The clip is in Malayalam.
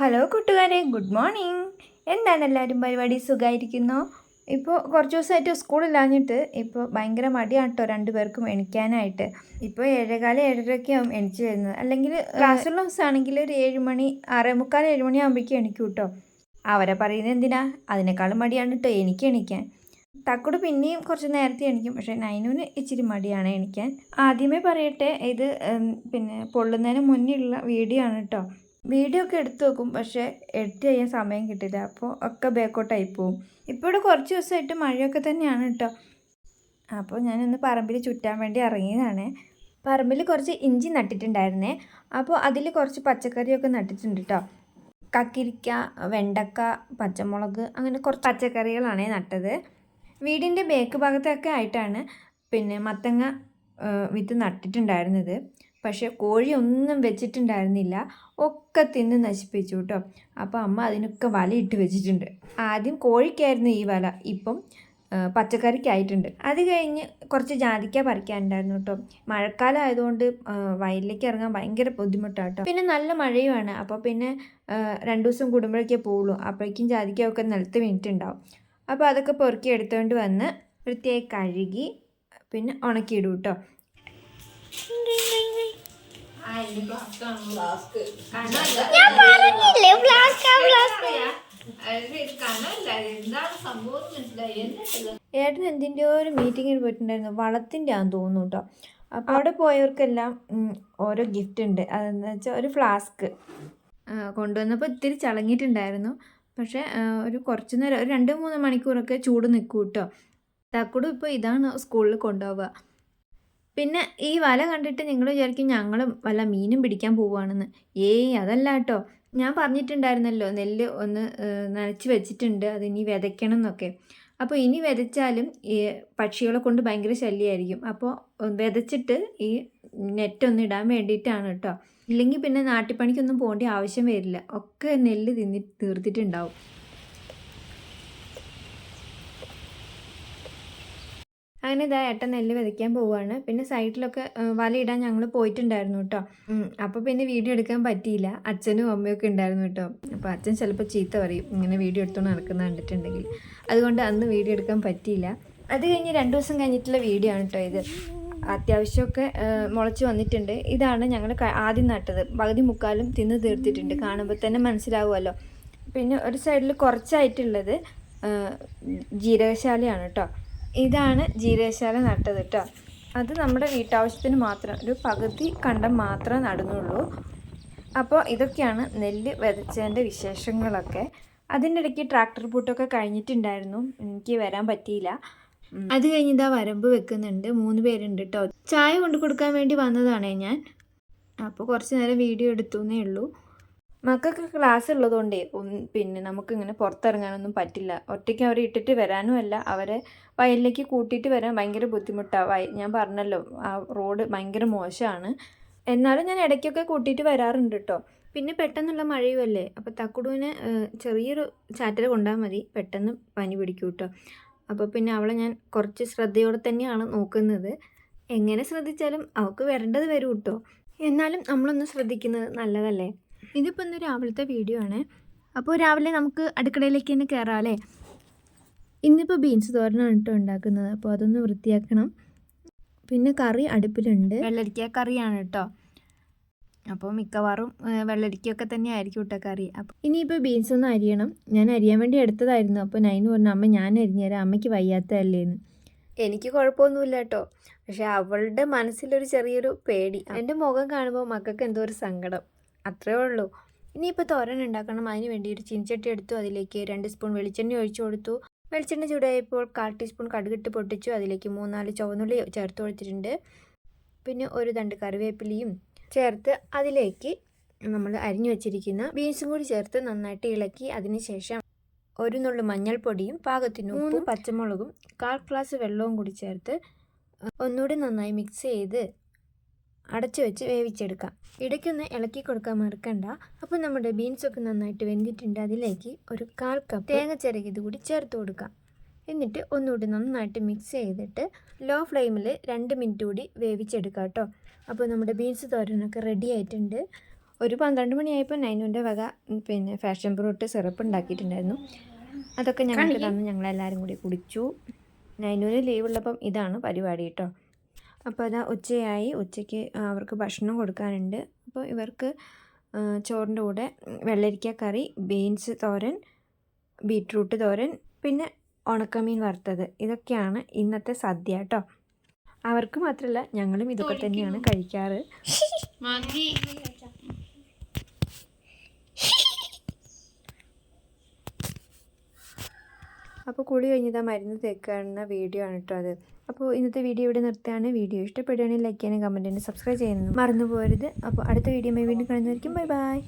ഹലോ കൂട്ടുകാരെ. ഗുഡ് മോർണിംഗ് എന്താണ് എല്ലാവരും പരിപാടി? സുഖമായിരിക്കുന്നു ഇപ്പോൾ കുറച്ച് ദിവസമായിട്ട് സ്കൂളില്ലാഞ്ഞിട്ട് ഇപ്പോൾ ഭയങ്കര മടിയാണ് കേട്ടോ രണ്ടുപേർക്കും എണിക്കാനായിട്ട്. ഇപ്പോൾ ഏഴേകാല ഏഴരയൊക്കെ ആവും എണിച്ച് വരുന്നത്. അല്ലെങ്കിൽ ക്ലാസ്സുള്ള ദിവസമാണെങ്കിൽ ഒരു ഏഴ് മണി ആറേ മുക്കാൽ ഏഴ് മണി ആകുമ്പോഴേക്കും എണിക്കും കേട്ടോ അവരെ പറയുന്നത് എന്തിനാ? അതിനേക്കാളും മടിയാണ് കേട്ടോ എനിക്ക് എണിക്കാൻ. തക്കുട് പിന്നെയും കുറച്ച് നേരത്തെ എണിക്കും. പക്ഷേ നൈനുവിന് ഇച്ചിരി മടിയാണ് എണിക്കാൻ. ആദ്യമേ പറയട്ടെ ഇത് പിന്നെ പൊള്ളുന്നതിന് മുന്നിലുള്ള വീഡിയോ ആണ് കേട്ടോ വീഡിയോ ഒക്കെ എടുത്തു വെക്കും പക്ഷേ എഡിറ്റ് ചെയ്യാൻ സമയം കിട്ടില്ല അപ്പോൾ ഒക്കെ ബാക്കോട്ടായി പോവും. ഇപ്പോൾ ഇവിടെ കുറച്ച് ദിവസമായിട്ട് മഴയൊക്കെ തന്നെയാണ് കേട്ടോ. അപ്പോൾ ഞാനൊന്ന് പറമ്പിൽ ചുറ്റാൻ വേണ്ടി ഇറങ്ങിയതാണ്. പറമ്പിൽ കുറച്ച് ഇഞ്ചി നട്ടിട്ടുണ്ടായിരുന്നേ. അപ്പോൾ അതിൽ കുറച്ച് പച്ചക്കറിയൊക്കെ നട്ടിട്ടുണ്ട് കേട്ടോ. കക്കിരിക്ക വെണ്ടക്ക പച്ചമുളക് അങ്ങനെ കുറച്ച് പച്ചക്കറികളാണ് നട്ടത്. വീടിന്റെ ബേക്ക് ഭാഗത്തൊക്കെ ആയിട്ടാണ് പിന്നെ മത്തങ്ങ വിത്ത് നട്ടിട്ടുണ്ടായിരുന്നത്. പക്ഷേ കോഴിയൊന്നും വെച്ചിട്ടുണ്ടായിരുന്നില്ല. ഒക്കെ തിന്ന് നശിപ്പിച്ചു കേട്ടോ അപ്പോൾ അമ്മ അതിനൊക്കെ വലയിട്ട് വെച്ചിട്ടുണ്ട്. ആദ്യം കോഴിക്കായിരുന്നു ഈ വല. ഇപ്പം പച്ചക്കറിക്കായിട്ടുണ്ട്. അത് കഴിഞ്ഞ് കുറച്ച് ജാതിക്ക പറിക്കാനുണ്ടായിരുന്നു കേട്ടോ മഴക്കാലം ആയതുകൊണ്ട് വയലിലേക്ക് ഇറങ്ങാൻ ഭയങ്കര ബുദ്ധിമുട്ടാണ് കേട്ടോ പിന്നെ നല്ല മഴയുമാണ്. അപ്പോൾ പിന്നെ രണ്ട് ദിവസം കൂടുമ്പോഴേക്കേ പോവുള്ളൂ അപ്പോഴേക്കും ജാതിക്കയൊക്കെ നിലത്ത് വീണിട്ടുണ്ടാവും. അപ്പോൾ അതൊക്കെ പൊറുക്കി എടുത്തുകൊണ്ട് വന്ന് വൃത്തിയായി കഴുകി പിന്നെ ഉണക്കിയിടും കേട്ടോ ഞാൻ പറഞ്ഞില്ലേ ഫ്ലാസ്ക് ഫ്ലാസ്ക് ഏട്ടൻ എന്തിന്റെ ഒരു മീറ്റിങ്ങിന് പോയിട്ടുണ്ടായിരുന്നു. വളത്തിന്റെ ആണെന്ന് തോന്നുന്നു കേട്ടോ അപ്പോൾ അവിടെ പോയവർക്കെല്ലാം ഓരോ ഗിഫ്റ്റ് ഉണ്ട്. അതെന്ന് വെച്ചാൽ ഒരു ഫ്ലാസ്ക് കൊണ്ടുവന്നപ്പോൾ ഇത്തിരി ചളങ്ങിയിട്ടുണ്ടായിരുന്നു. പക്ഷേ ഒരു കുറച്ച് നേരം ഒരു രണ്ട് മൂന്ന് മണിക്കൂറൊക്കെ ചൂട് നിൽക്കും കേട്ടോ തക്കുടും ഇപ്പോൾ ഇതാണ് സ്കൂളിൽ കൊണ്ടുപോവുക. പിന്നെ ഈ വല കണ്ടിട്ട് നിങ്ങൾ വിചാരിക്കും ഞങ്ങളും വല്ല മീനും പിടിക്കാൻ പോവുകയാണെന്ന്. ഏയ് അതല്ല കേട്ടോ ഞാൻ പറഞ്ഞിട്ടുണ്ടായിരുന്നല്ലോ നെല്ല് ഒന്ന് നനച്ച് വെച്ചിട്ടുണ്ട് അത് ഇനി വിതയ്ക്കണം എന്നൊക്കെ അപ്പോൾ ഇനി വിതച്ചാലും ഈ പക്ഷികളെ കൊണ്ട് ഭയങ്കര ശല്യമായിരിക്കും അപ്പോൾ വിതച്ചിട്ട് ഈ നെറ്റ് ഒന്ന് ഇടാൻ വേണ്ടിയിട്ടാണ് കേട്ടോ ഇല്ലെങ്കിൽ പിന്നെ നാട്ടിപ്പണിക്കൊന്നും പോകേണ്ട ആവശ്യം വരില്ല. ഒക്കെ നെല്ല് തിന്നി തീർത്തിട്ടുണ്ടാവും. അങ്ങനെ ഇതാ ഏട്ടൻ നെല്ല് വിതയ്ക്കാൻ പോവുകയാണ് പിന്നെ സൈഡിലൊക്കെ വലയിടാൻ ഞങ്ങൾ പോയിട്ടുണ്ടായിരുന്നു കേട്ടോ. അപ്പോൾ പിന്നെ വീഡിയോ എടുക്കാൻ പറ്റിയില്ല. അച്ഛനും അമ്മയൊക്കെ ഉണ്ടായിരുന്നു കേട്ടോ. അപ്പോൾ അച്ഛൻ ചിലപ്പോൾ ചീത്ത പറയും. ഇങ്ങനെ വീഡിയോ എടുത്തുകൊണ്ട് നടക്കുന്ന കണ്ടിട്ടുണ്ടെങ്കിൽ. അതുകൊണ്ട് അന്ന് വീഡിയോ എടുക്കാൻ പറ്റിയില്ല. അത് കഴിഞ്ഞ് രണ്ട് ദിവസം കഴിഞ്ഞിട്ടുള്ള വീഡിയോ ആണ് കേട്ടോ ഇത്. അത്യാവശ്യമൊക്കെ മുളച്ച് വന്നിട്ടുണ്ട്. ഇതാണ് ഞങ്ങൾ ആദ്യം നട്ടത്. പകുതി മുക്കാലും തിന്ന് തീർത്തിട്ടുണ്ട്. കാണുമ്പോൾ തന്നെ മനസ്സിലാവുമല്ലോ. പിന്നെ ഒരു സൈഡിൽ കുറച്ചായിട്ടുള്ളത് ജീരകശാലയാണ് കേട്ടോ. ഇതാണ് ജീരകശാല നട്ടത് കേട്ടോ. അത് നമ്മുടെ വീട്ടാവശ്യത്തിന് മാത്രം ഒരു പകുതി കണ്ടം മാത്രമേ നടുന്നുള്ളൂ. അപ്പോൾ ഇതൊക്കെയാണ് നെല്ല് വിതച്ചതിന്റെ വിശേഷങ്ങളൊക്കെ. അതിന്റെ ഇടയ്ക്ക് ട്രാക്ടർ പൂട്ടൊക്കെ കഴിഞ്ഞിട്ടുണ്ടായിരുന്നു. എനിക്ക് വരാൻ പറ്റിയില്ല. അത് കഴിഞ്ഞ് ഇതാ വരമ്പ് വെക്കുന്നുണ്ട്. മൂന്ന് പേരുണ്ട് കേട്ടോ. ചായ കൊണ്ടു കൊടുക്കാൻ വേണ്ടി വന്നതാണേ ഞാൻ. അപ്പോൾ കുറച്ച് നേരം വീഡിയോ എടുത്തു എന്നേ ഉള്ളൂ. മക്കൾക്ക് ക്ലാസ് ഉള്ളതുകൊണ്ടേ പിന്നെ നമുക്കിങ്ങനെ പുറത്തിറങ്ങാനൊന്നും പറ്റില്ല. ഒറ്റയ്ക്ക് അവരെ ഇട്ടിട്ട് വരാനും അല്ല. അവരെ വയലിലേക്ക് കൂട്ടിയിട്ട് വരാൻ ഭയങ്കര ബുദ്ധിമുട്ടാണ് ഞാൻ പറഞ്ഞല്ലോ ആ റോഡ് ഭയങ്കര മോശമാണ് എന്നാലും ഞാൻ ഇടയ്ക്കൊക്കെ കൂട്ടിയിട്ട് വരാറുണ്ട് കേട്ടോ പിന്നെ പെട്ടെന്നുള്ള മഴയുമല്ലേ? അപ്പോൾ തക്കുടുവിന് ചെറിയൊരു ചാറ്റൽ കൊണ്ടാൽ മതി. പെട്ടെന്ന് പനി പിടിക്കും കേട്ടോ അപ്പോൾ പിന്നെ അവളെ ഞാൻ കുറച്ച് ശ്രദ്ധയോടെ തന്നെയാണ് നോക്കുന്നത്. എങ്ങനെ ശ്രദ്ധിച്ചാലും അവൾക്ക് വരേണ്ടത് വരും കേട്ടോ എന്നാലും നമ്മളൊന്ന് ശ്രദ്ധിക്കുന്നത് നല്ലതല്ലേ? ഇതിപ്പോൾ ഇന്ന് രാവിലത്തെ വീഡിയോ ആണ്. അപ്പോൾ രാവിലെ നമുക്ക് അടുക്കളയിലേക്ക് തന്നെ കയറാം അല്ലേ? ഇന്നിപ്പോൾ ബീൻസ് തോരനാണ് കേട്ടോ ഉണ്ടാക്കുന്നത്. അപ്പോൾ അതൊന്ന് വൃത്തിയാക്കണം. പിന്നെ കറി അടുപ്പിലുണ്ട്. വെള്ളരിക്ക കറിയാണ് കേട്ടോ അപ്പോൾ മിക്കവാറും വെള്ളരിക്കൊക്കെ തന്നെ ആയിരിക്കും കേട്ടോ കറി. അപ്പോൾ ഇനിയിപ്പോൾ ബീൻസ് ഒന്ന് അരിയണം. ഞാൻ അരിയാൻ വേണ്ടി എടുത്തതായിരുന്നു. അപ്പോൾ നൈന് പറഞ്ഞു അമ്മ ഞാൻ അരിഞ്ഞുതരാം അമ്മയ്ക്ക് വയ്യാത്തതല്ലേന്ന്. എനിക്ക് കുഴപ്പമൊന്നുമില്ല കേട്ടോ പക്ഷെ അവളുടെ മനസ്സിലൊരു ചെറിയൊരു പേടി. എന്റെ മുഖം കാണുമ്പോൾ മക്കൾക്ക് എന്തോ ഒരു സങ്കടം. അത്രേ ഉള്ളൂ. ഇനിയിപ്പോൾ തോരൻ ഉണ്ടാക്കണം. അതിന് വേണ്ടി ഒരു ചീനിച്ചട്ടി എടുത്തു. അതിലേക്ക് രണ്ട് സ്പൂൺ വെളിച്ചെണ്ണ ഒഴിച്ചു കൊടുത്തു. വെളിച്ചെണ്ണ ചൂടായപ്പോൾ കാൽ ടീസ്പൂൺ കടുകിട്ട് പൊട്ടിച്ചു. അതിലേക്ക് മൂന്നാൽ ചുവന്നുള്ളി ചേർത്ത് കൊടുത്തിട്ടുണ്ട്. പിന്നെ ഒരു തണ്ട് കറിവേപ്പിലയും ചേർത്ത് അതിലേക്ക് നമ്മൾ അരിഞ്ഞു വെച്ചിരിക്കുന്ന ബീൻസും കൂടി ചേർത്ത് നന്നായിട്ട് ഇളക്കി അതിനുശേഷം ഒരു നുള്ളു മഞ്ഞൾപ്പൊടിയും പാകത്തിന് മൂന്ന് പച്ചമുളകും കാൽ ഗ്ലാസ് വെള്ളവും കൂടി ചേർത്ത് ഒന്നുകൂടി നന്നായി മിക്സ് ചെയ്ത് അടച്ചു വെച്ച് വേവിച്ചെടുക്കാം. ഇടയ്ക്കൊന്ന് ഇളക്കി കൊടുക്കാൻ മറക്കണ്ട. അപ്പോൾ നമ്മുടെ ബീൻസൊക്കെ നന്നായിട്ട് വെന്തിട്ടുണ്ട്. അതിലേക്ക് ഒരു കാൽ കപ്പ് തേങ്ങ ചിരകിയത് കൂടി ചേർത്ത് കൊടുക്കാം. എന്നിട്ട് ഒന്നുകൂടി നന്നായിട്ട് മിക്സ് ചെയ്തിട്ട് ലോ ഫ്ലെയിമിൽ രണ്ട് മിനിറ്റ് കൂടി വേവിച്ചെടുക്കാം കേട്ടോ. അപ്പോൾ നമ്മുടെ ബീൻസ് തോരനൊക്കെ റെഡി ആയിട്ടുണ്ട്. ഒരു പന്ത്രണ്ട് മണിയായപ്പോൾ നൈനുവിന്റെ വക പിന്നെ ഫാഷൻ ഫ്രൂട്ട് സിറപ്പ് ഉണ്ടാക്കിയിട്ടുണ്ടായിരുന്നു. അതൊക്കെ ഞങ്ങൾക്ക് തന്ന് ഞങ്ങളെല്ലാവരും കൂടി കുടിച്ചു. നൈനുവിന് ലീവ് ഉള്ളപ്പം ഇതാണ് പരിപാടി കേട്ടോ. അപ്പോൾ അതാ ഉച്ചയായി. ഉച്ചയ്ക്ക് അവർക്ക് ഭക്ഷണം കൊടുക്കാനുണ്ട്. അപ്പോൾ ഇവർക്ക് ചോറിന്റെ കൂടെ വെള്ളരിക്ക കറി ബീൻസ് തോരൻ ബീട്രൂട്ട് തോരൻ പിന്നെ ഉണക്കമീൻ വറുത്തത്. ഇതൊക്കെയാണ് ഇന്നത്തെ സദ്യ കേട്ടോ. അവർക്ക് മാത്രമല്ല ഞങ്ങളും ഇതൊക്കെ തന്നെയാണ് കഴിക്കാറ്. അപ്പോൾ കുളി കഴിഞ്ഞതാ മരുന്ന് തേക്കാവുന്ന വീഡിയോ ആണ് കേട്ടോ അത്. അപ്പോൾ ഇന്നത്തെ വീഡിയോ ഇവിടെ നിർത്തുകയാണ്. വീഡിയോ ഇഷ്ടപ്പെടുകയാണെങ്കിൽ ലൈക്ക് ചെയ്യാനും കമന്റ് ചെയ്യാനും സബ്സ്ക്രൈബ് ചെയ്യാനും മറന്നു പോകരുത് അപ്പോൾ അടുത്ത വീഡിയോ വീണ്ടും കാണുന്നതായിരിക്കും. Bye bye